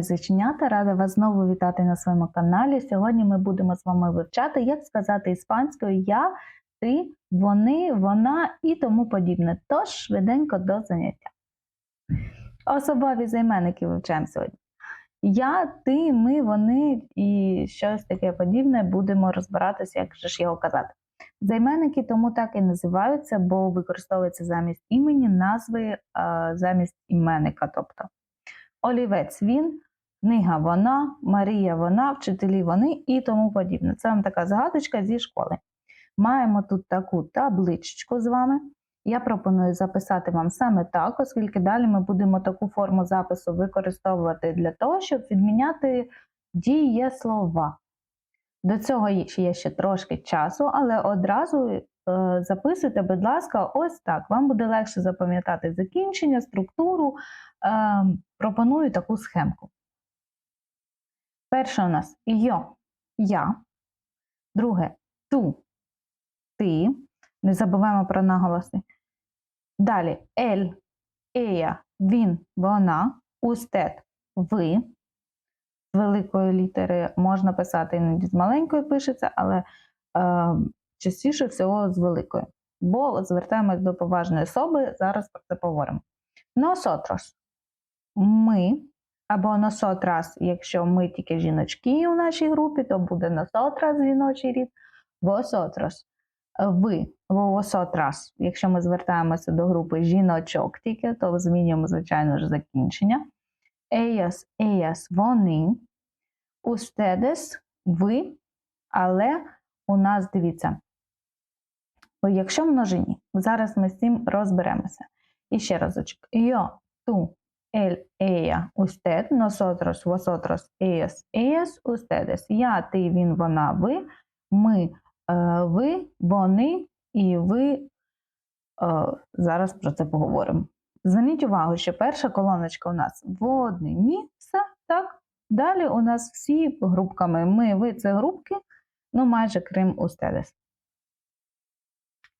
мої заченята, рада вас знову вітати на своєму каналі. Сьогодні ми будемо з вами вивчати, як сказати іспанською я, ти, вони, вона і тому подібне. Тож швиденько до заняття. Особові займенники вивчаємо сьогодні. Я, ти, ми, вони і щось таке подібне будемо розбиратися, як же ж його казати. Займенники тому так і називаються, бо використовуються замість імені, назви замість іменника. тобто. Олівець він, книга вона, Марія вона, вчителі вони і тому подібне. Це вам така загадочка зі школи. Маємо тут таку табличечку з вами. Я пропоную записати вам саме так, оскільки далі ми будемо таку форму запису використовувати для того, щоб відміняти дієслова. До цього є ще трошки часу, але одразу е, записуйте, будь ласка, ось так. Вам буде легше запам'ятати закінчення, структуру. Е, пропоную таку схемку. Перше у нас йо, я. Друге ту, ти. Не забуваємо про наголоси. Далі ель, ея, він, вона, устет, ви. З великої літери можна писати іноді з маленької пишеться, але е, частіше всього з великої. Бо звертаємось до поважної особи, зараз про це поговоримо. Носотрос. Ми або носотрас, якщо ми тільки жіночки у нашій групі, то буде носотрас жіночий рід, восотрос. Ви восотрас, якщо ми звертаємося до групи жіночок тільки, то змінюємо, звичайно ж, закінчення. Еяс, еяс, вони. Устедес, ви, але у нас дивіться. Якщо множині, зараз ми з цим розберемося. І ще разочок. Yo, tú, él, ella, usted, nosotros, vosotros, ellos, ellas, ustedes. Я, ти, він, вона, ви, ми, е, ви, вони і ви. Е, зараз про це поговоримо. Зверніть увагу, що перша колоночка у нас в однині, все, так? Далі у нас всі групками. Ми, ви це групки, ну майже крім устедес.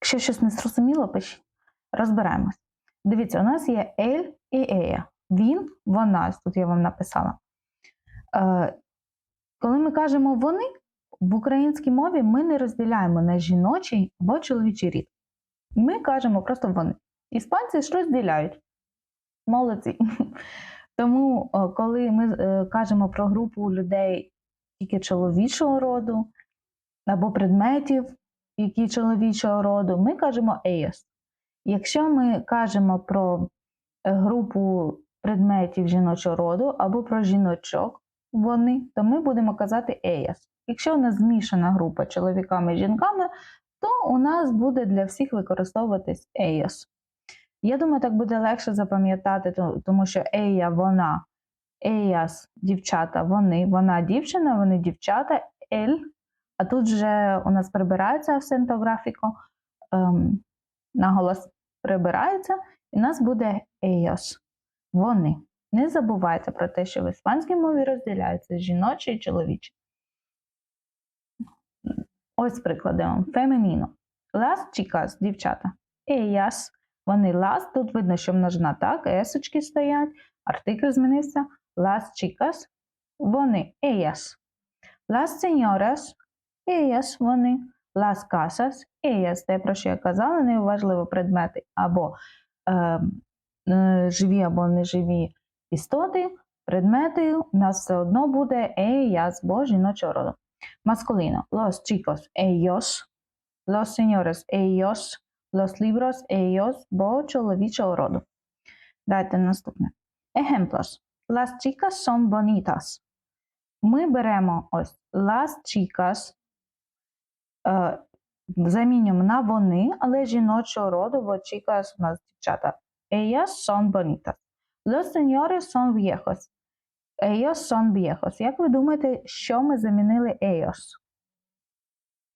Якщо щось не зрозуміло, пишіть. Розбираємось. Дивіться, у нас є ель і ея. Він, вона, тут я вам написала. Е, коли ми кажемо вони, в українській мові ми не розділяємо на жіночий або чоловічий рід. Ми кажемо просто вони. Іспанці ж розділяють. Молодці. Тому, коли ми е, кажемо про групу людей тільки чоловічого роду, або предметів, які чоловічого роду, ми кажемо «еєс». Якщо ми кажемо про е, групу предметів жіночого роду або про жіночок, вони, то ми будемо казати «еєс». Якщо у нас змішана група чоловіками і жінками, то у нас буде для всіх використовуватись «еєс». Я думаю, так буде легше запам'ятати, тому що ея вона, еяс дівчата, вони, вона дівчина, вони дівчата, ель. А тут вже у нас прибирається акцентографіко, ем, наголос прибирається, і у нас буде еяс. Вони. Не забувайте про те, що в іспанській мові розділяються жіночі і чоловічі. Ось приклади вам. Фемініно. Las chicas, дівчата. Ellas. Вони las, тут видно, що множина так, есочки стоять, артикль змінився. Las chicas, вони, ellas. Las señoras, ellas, вони. Las casas, ellas, те, про що я казала, неуважливо предмети або е, живі або неживі істоти, предмети, у нас все одно буде ellas, бо жіночого роду. Маскуліно. Los chicos, ellos. Los señores, ellos. Los libros ellos, бо чоловічого роду. Дайте наступне. Ejemplos. Las chicas son bonitas. Ми беремо ось las chicas, е, замінюємо на вони, але жіночого роду, бо chicas у нас дівчата. Ellas son bonitas. Los señores son viejos. Ellos son viejos. Як ви думаєте, що ми замінили ellos?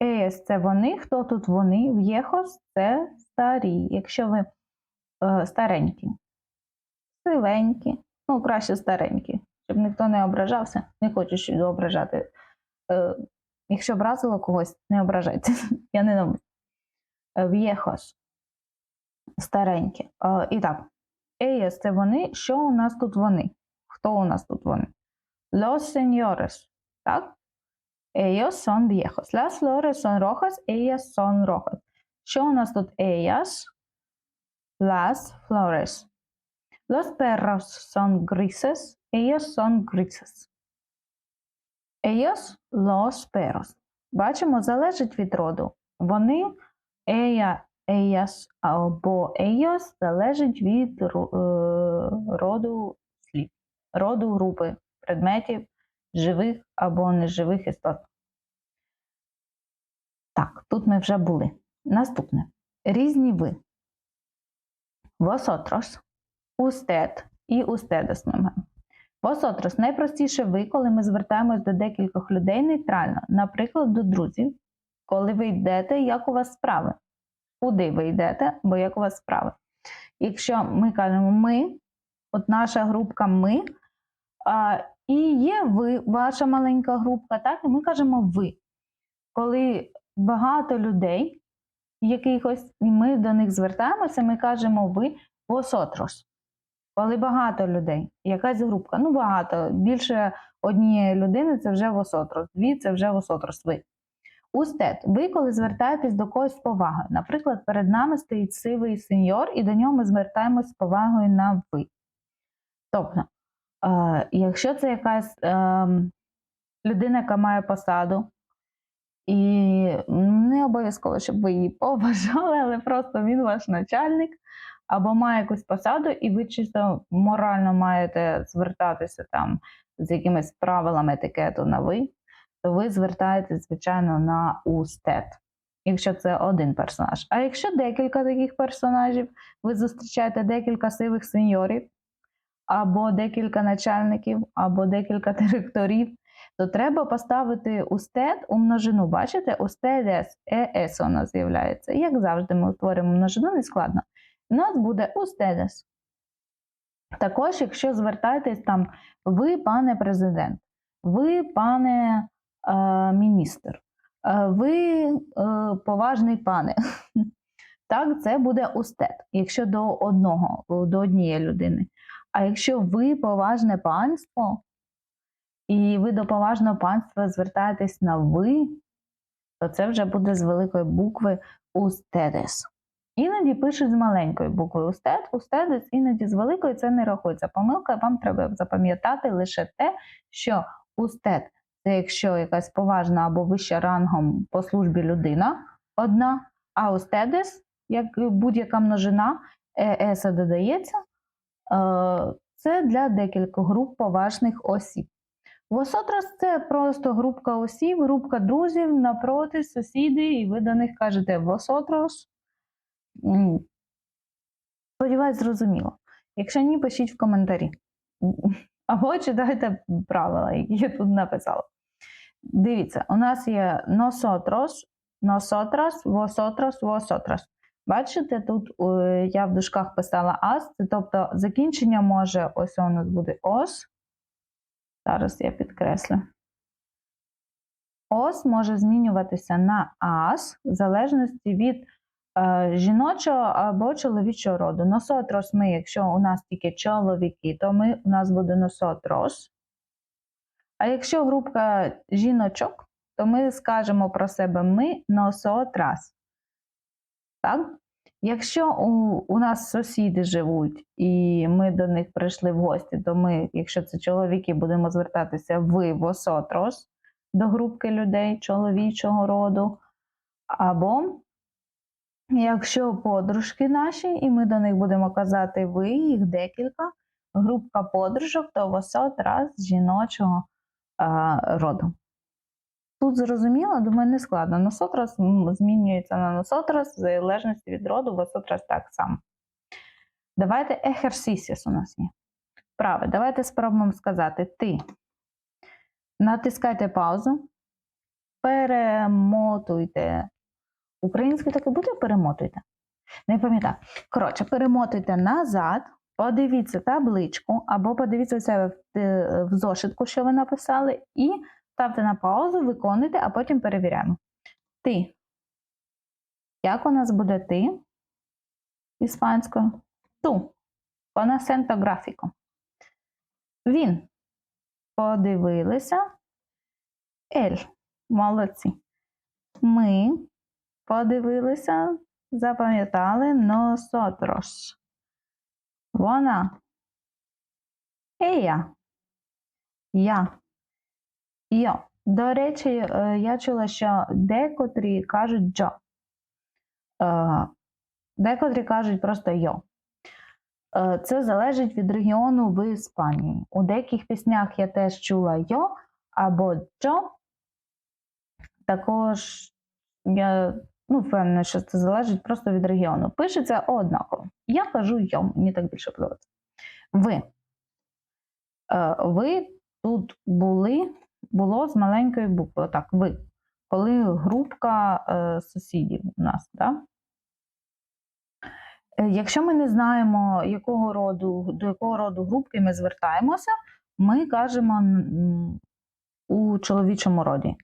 Ес це вони, хто тут вони, в'єхос це старі. Якщо ви е, старенькі, силенькі, ну, краще старенькі, щоб ніхто не ображався, не хочу ображати. Е, якщо образило когось, не ображайте. Я не. В'єхос. Старенькі. Е, і так, Еєс це вони. Що у нас тут вони? Хто у нас тут вони? Los señores. Так? Ellos son viejos. Las flores son rojas, ellas son rojas. Що у нас тут ellas? Las flores. Los perros son grises, ellos son grises. Ellos, los perros. Бачимо, залежить від роду. Вони, ella, ellas або ellos залежить від е, роду слів, роду групи предметів, живих або неживих істот. Так, тут ми вже були. Наступне. Різні ви. Vosotros, usted і ustedes ми маємо. Vosotros – найпростіше ви, коли ми звертаємось до декількох людей нейтрально, наприклад, до друзів, коли ви йдете, як у вас справи. Куди ви йдете, бо як у вас справи. Якщо ми кажемо ми, от наша групка ми, а, і є ви, ваша маленька групка, так, і ми кажемо ви. Коли багато людей, якихось, і ми до них звертаємося, ми кажемо ви vosotros. Коли багато людей, якась групка, ну багато, більше однієї людини це вже vosotros, дві це вже vosotros, ви. Устед, ви коли звертаєтесь до когось з повагою. Наприклад, перед нами стоїть сивий сеньор, і до нього ми звертаємось з повагою на ви. Тобто, е, якщо це якась е, людина, яка має посаду, і не обов'язково, щоб ви її поважали, але просто він ваш начальник, або має якусь посаду, і ви чисто морально маєте звертатися там з якимись правилами етикету на ви, ви звертаєтесь, звичайно, на устет, якщо це один персонаж. А якщо декілька таких персонажів, ви зустрічаєте декілька сивих сеньорів, або декілька начальників, або декілька директорів, то треба поставити устед у множину. Бачите, устедес, ес у нас з'являється. Як завжди, ми утворюємо множину, не складно. У нас буде устедес. Також, якщо звертаєтесь там, ви, пане президент, ви, пане е, міністр, е, ви е, поважний пане. Так, це буде устед, якщо до одного, до однієї людини. А якщо ви поважне панство, і ви до поважного панства звертаєтесь на ви, то це вже буде з великої букви устедес. Іноді пишуть з маленької букви устед, устедес, іноді з великої це не рахується. Помилка, вам треба запам'ятати лише те, що устед якщо якась поважна або вища рангом по службі людина одна, а устедес, як будь-яка множина, еса додається, е, це для декількох груп поважних осіб. Восотрос це просто групка осіб, групка друзів напроти, сусіди, і ви до них кажете Восотрос. Сподіваюсь, зрозуміло. Якщо ні, пишіть в коментарі. Або читайте правила, які я тут написала. Дивіться, у нас є носотрос, носотрос, восотрос, восотрос. Бачите, тут е, я в дужках писала ас, тобто закінчення може, ось у нас буде ос. Зараз я підкреслю. Ос може змінюватися на ас в залежності від е, жіночого або чоловічого роду. Носотрос ми, якщо у нас тільки чоловіки, то ми, у нас буде носотрос. А якщо групка жіночок, то ми скажемо про себе ми носотрас. Так? Якщо у, у нас сусіди живуть, і ми до них прийшли в гості, то ми, якщо це чоловіки, будемо звертатися ви восотрос до групки людей чоловічого роду. Або якщо подружки наші, і ми до них будемо казати ви, їх декілька, групка подружок, то восотрас жіночого роду. Тут зрозуміло, думаю, не складно. Носотрас змінюється на носотрас в залежності від роду, висотрас так само. Давайте ехерсісіс у нас є. Праве, давайте спробуємо сказати ти. Натискайте паузу, перемотуйте. Українською так і буде перемотуйте. Не пам'ятаю. Коротше, перемотуйте назад, подивіться табличку, або подивіться себе в, е, в зошитку, що ви написали, і ставте на паузу, виконуйте, а потім перевіряємо. Ти. Як у нас буде ти іспанською? Ту. Acento gráfico. Він. подивилися. Ель. Молодці. Ми подивилися, запам'ятали носотрос. Вона. Ея. Я. Йо. До речі, е, я чула, що декотрі кажуть джо. Е, Декотрі кажуть просто йо. Е, Це залежить від регіону в Іспанії. У деяких піснях я теж чула йо або джо. Також я ну, впевнена, що це залежить просто від регіону. Пишеться однаково. Я кажу йо, мені так більше подобається. Ви. Е, Ви тут були, було з маленької букви. Отак, ви. Коли групка е, сусідів у нас, так? Е, Якщо ми не знаємо, якого роду, до якого роду групки ми звертаємося, ми кажемо у чоловічому роді.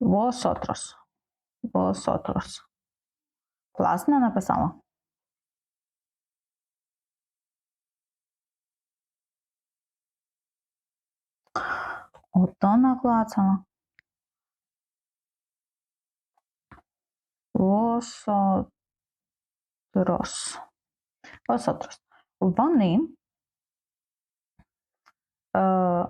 Vosotros. Vosotros. Класно написала. Ото наклацала. Vosotros. Vosotros. Вони е,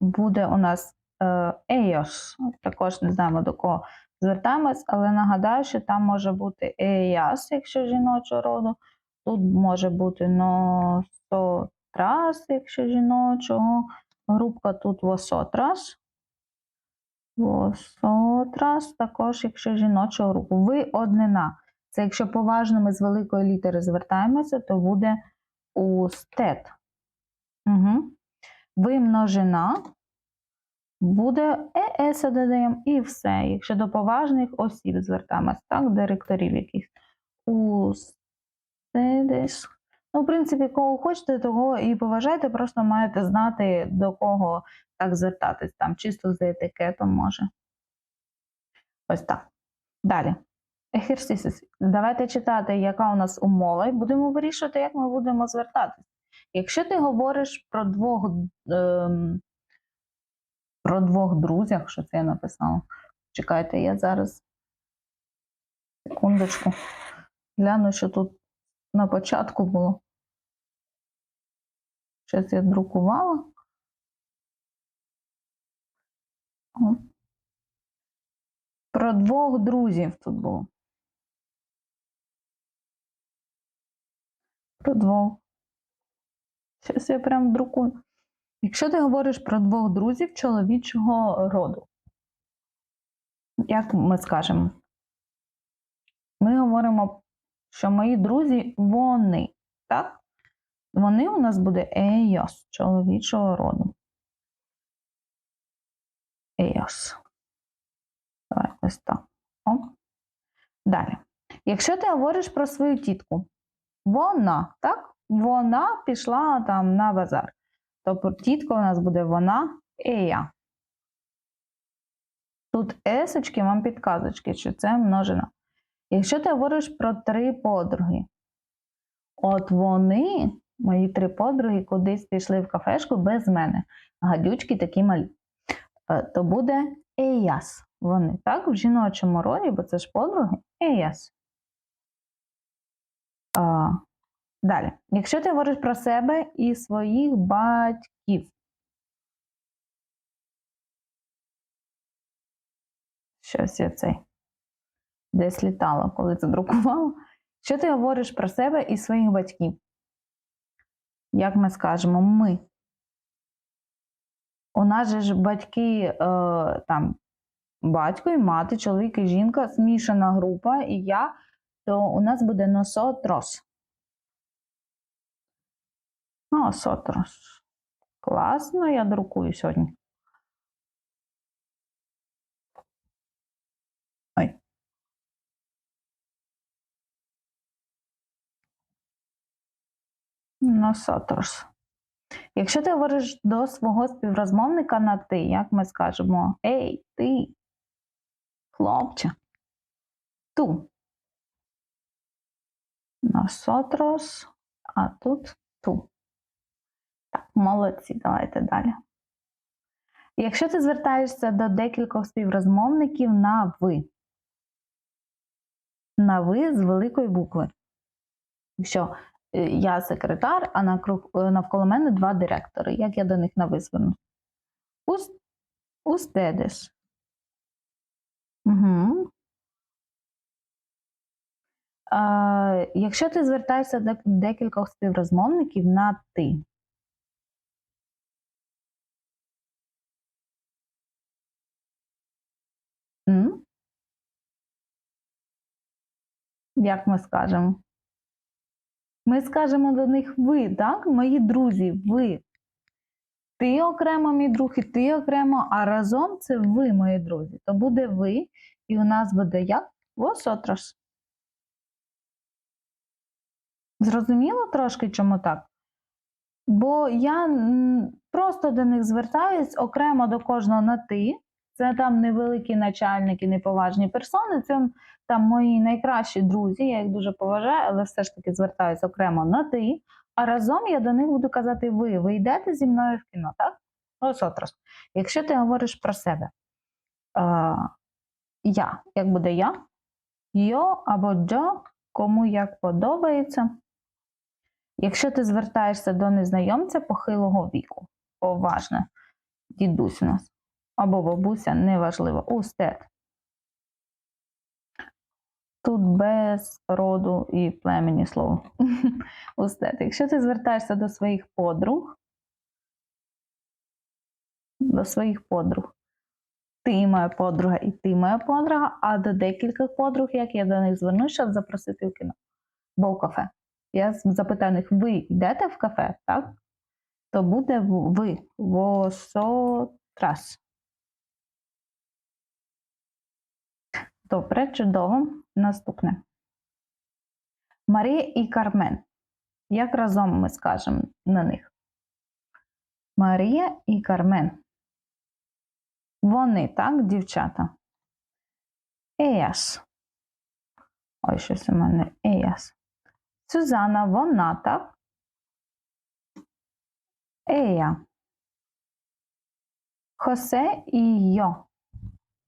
буде у нас е, ellos. Також не знаємо до кого звертаємось, але нагадаю, що там може бути ellas, якщо жіночого роду. Тут може бути nosotras, якщо жіночого. Групка тут vosotras. Vosotras, також, якщо жіночого групу. Ви однина. Це якщо поважно ми з великої літери звертаємося, то буде устет. Угу. Ви множина, буде ес додаємо і все. Якщо до поважних осіб звертаємось, так, директорів якихось. Устедес. Ну, в принципі, кого хочете, того і поважайте, просто маєте знати, до кого так звертатись. Там чисто з етикетом може. Ось так. Далі. Ехерсісис. Давайте читати, яка у нас умова, і будемо вирішувати, як ми будемо звертатись. Якщо ти говориш про двох, ем, про двох друзях, що це я написала. Чекайте, я зараз. Секундочку. Гляну, що тут на початку було. Щось я друкувала. Про двох друзів тут було. Про двох. Щось я прям друкую. Якщо ти говориш про двох друзів чоловічого роду, як ми скажемо? Ми говоримо, що мої друзі вони, так? Вони у нас буде ellos, чоловічого роду. Ellos. Давай ось так. О. Далі. Якщо ти говориш про свою тітку, вона, так? Вона пішла там на базар. Тобто тітка у нас буде вона ея. Тут есочки вам підказочки, що це множина. Якщо ти говориш про три подруги, от вони, мої три подруги, кудись пішли в кафешку без мене. Гадючки такі малі. Е, То буде еяс. Вони, так, в жіночому роді, бо це ж подруги, еяс. Далі. Якщо ти говориш про себе і своїх батьків. Щось я цей десь літала, коли це друкувала. Що ти говориш про себе і своїх батьків? Як ми скажемо, ми. У нас же ж батьки е, там батько і мати, чоловік і жінка, змішана група, і я, то у нас буде носотрос. Носотрос. Класно, я друкую сьогодні. Ой. Носотрос. Якщо ти говориш до свого співрозмовника на ти, як ми скажемо, ей, ти, хлопче, ту. Nosotros, а тут ту. Молодці, давайте далі. Якщо ти звертаєшся до декількох співрозмовників на ви. На ви з великої букви. Якщо е, я секретар, а е, навколо мене два директори. Як я до них на ви звернусь? Ус- Угу. А, якщо ти звертаєшся до декількох співрозмовників на ти. Як ми скажемо? Ми скажемо до них ви, так? Мої друзі, ви. Ти окремо, мій друг, і ти окремо, а разом це ви, мої друзі. То буде ви, і у нас буде як? Vosotros. Зрозуміло трошки, чому так? Бо я просто до них звертаюсь окремо до кожного на ти. Це там невеликі начальники, неповажні персони. Це там мої найкращі друзі, я їх дуже поважаю, але все ж таки звертаюсь окремо на ти. А разом я до них буду казати ви. Ви йдете зі мною в кіно, так? Ось отрос. Якщо ти говориш про себе, е, я, як буде я, йо або джо, кому як подобається. Якщо ти звертаєшся до незнайомця похилого віку, поважне, дідусь у нас, або бабуся, неважливо, устет. Тут без роду і племені слово. Устет. Якщо ти звертаєшся до своїх подруг, до своїх подруг, ти моя подруга і ти моя подруга, а до декількох подруг, як я до них звернусь, щоб запросити в кіно, бо в кафе. Я запитаю них, ви йдете в кафе, так? То буде ви, восотрас. Добре, чудово. Наступне. Марія і Кармен. Як разом ми скажемо на них? Марія і Кармен. Вони, так, дівчата? Еяс. Ой, щось у мене Еяс. Сюзанна, вона, так? Ея. Хосе і йо.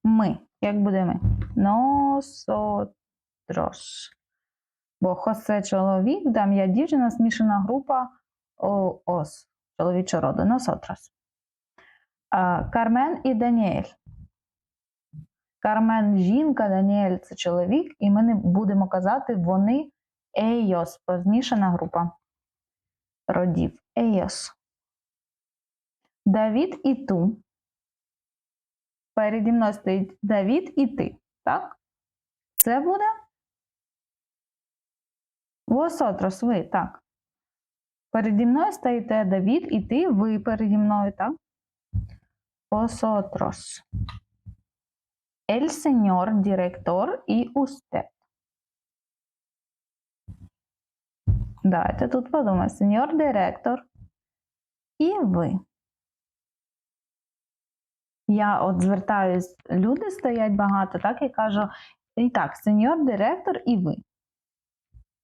Ми. Як буде ми? Носотрош. Бо Хосе чоловік, Дам'я дівчина, смішана група ос. Чоловічого роду. Носотрос. Кармен і Даніель. Кармен жінка, Даніель це чоловік, і ми не будемо казати вони Ейос, позмішана група родів. Ейос. Давід і ту. Переді мною стоїть Давід і ти. Так? Це буде Восотрос, ви, так. Переді мною стоїте Давід і ти, ви переді мною, так? Vosotros. El señor director і usted. Давайте тут подумаємо. Сеньор директор і ви. Я от звертаюсь, люди стоять багато, так і кажу: і так, сеньор директор і ви.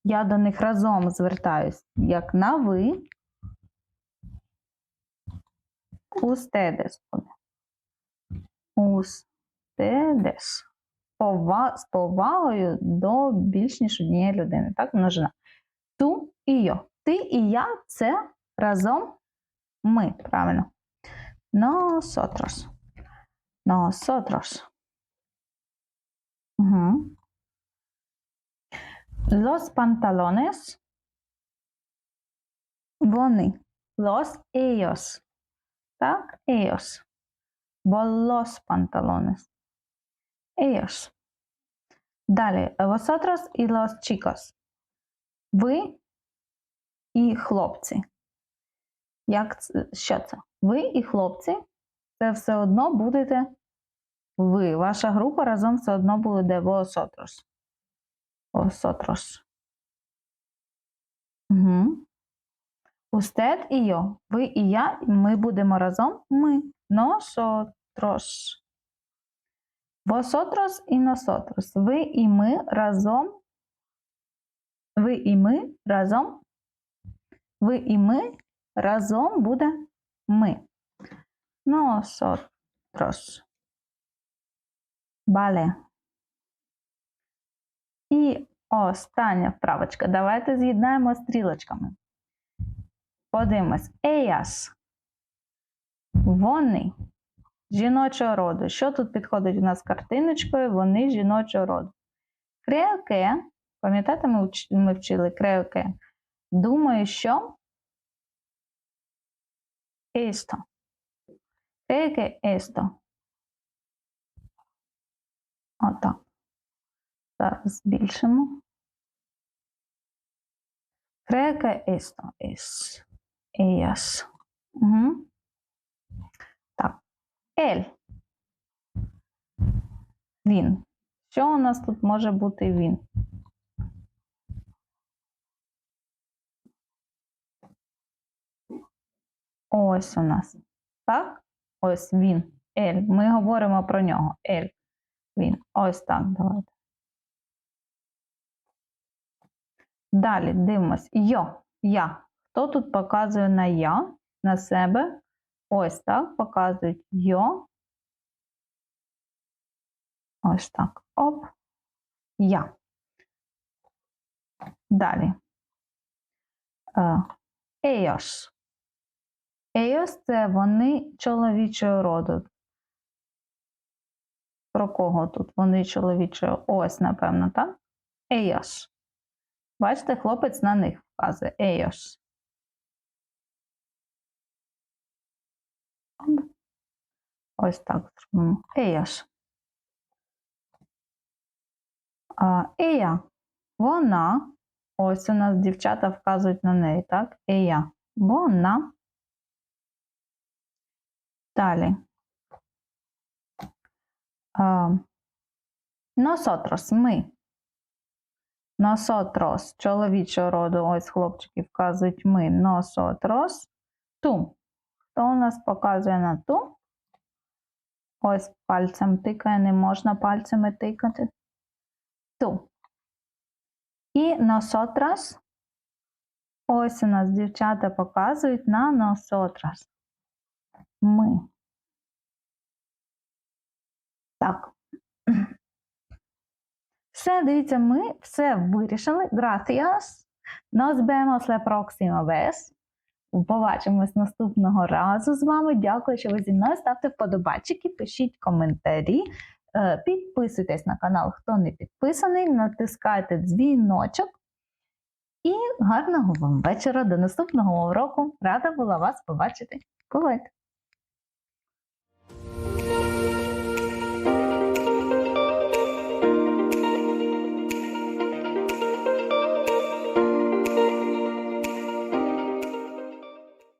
Я до них разом звертаюсь, як на ви. Ustedes буде. Ustedes. Пова- з повагою до більш ніж однієї людини. Так, множина. Ту і йо. Ти і я це разом ми. Правильно. Nosotros. Nosotros. Угу. Los pantalones. Вони. Los ellos. Так, ellos. Бо los pantalones. Ellos. Далі. Vosotros і los chicos. Ви і хлопці. Як? Що це? Ви і хлопці. Це все одно будете ви. Ваша група разом все одно буде vosotros. Vosotros. Угу. Usted і yo. Ви і я, ми будемо разом. Ми. Nosotros. Vosotros і nosotros. Ви і ми разом. Ви і ми разом. Ви і ми разом буде ми. Nosotros. nosotros. Vale. І остання вправочка. Давайте з'єднаємо стрілочками. Подивимось. Ellas. Вони жіночого роду. Що тут підходить у нас картиночкою? Вони жіночого роду. Que, пам'ятаєте, ми, вч- ми вчили que. Думаю, що esto. Creo que esto. Отак. Зараз збільшимо. Creo que esto es. Угу. Так. Ель. Він. Що у нас тут може бути він? Ось у нас. Так? Ось він. Ель. Ми говоримо про нього. Ель. Він. Ось так. Давайте. Далі дивимось. Йо. Я. Хто тут показує на я? На себе? Ось так. Показують йо. Ось так. Оп. Я. Далі. Е, Ellos – це вони чоловічого роду. Про кого тут? Вони чоловічого. Ось, напевно, так? Ellos. Бачите, хлопець на них вказує. Ellos. Ось так зробимо. А, Ella. Вона. Ось у нас дівчата вказують на неї, так? Ella. Вона. Далі. Nosotros. Ми. Nosotros. Чоловічого роду. Ось хлопчики вказують ми. Nosotros. Ту. Хто у нас показує на ту? Ось пальцем тикає, не можна пальцями тикати. Ту. І nosotras. Ось у нас дівчата показують на nosotras. Ми. Так. Все, дивіться, ми все вирішили. Gracias. Nos vemos la próxima vez. Побачимось наступного разу з вами. Дякую, що ви зі мною. Ставте вподобайчики, пишіть коментарі, е, підписуйтесь на канал, хто не підписаний, натискайте дзвіночок. І гарного вам вечора. До наступного уроку. Рада була вас побачити. Бувайте!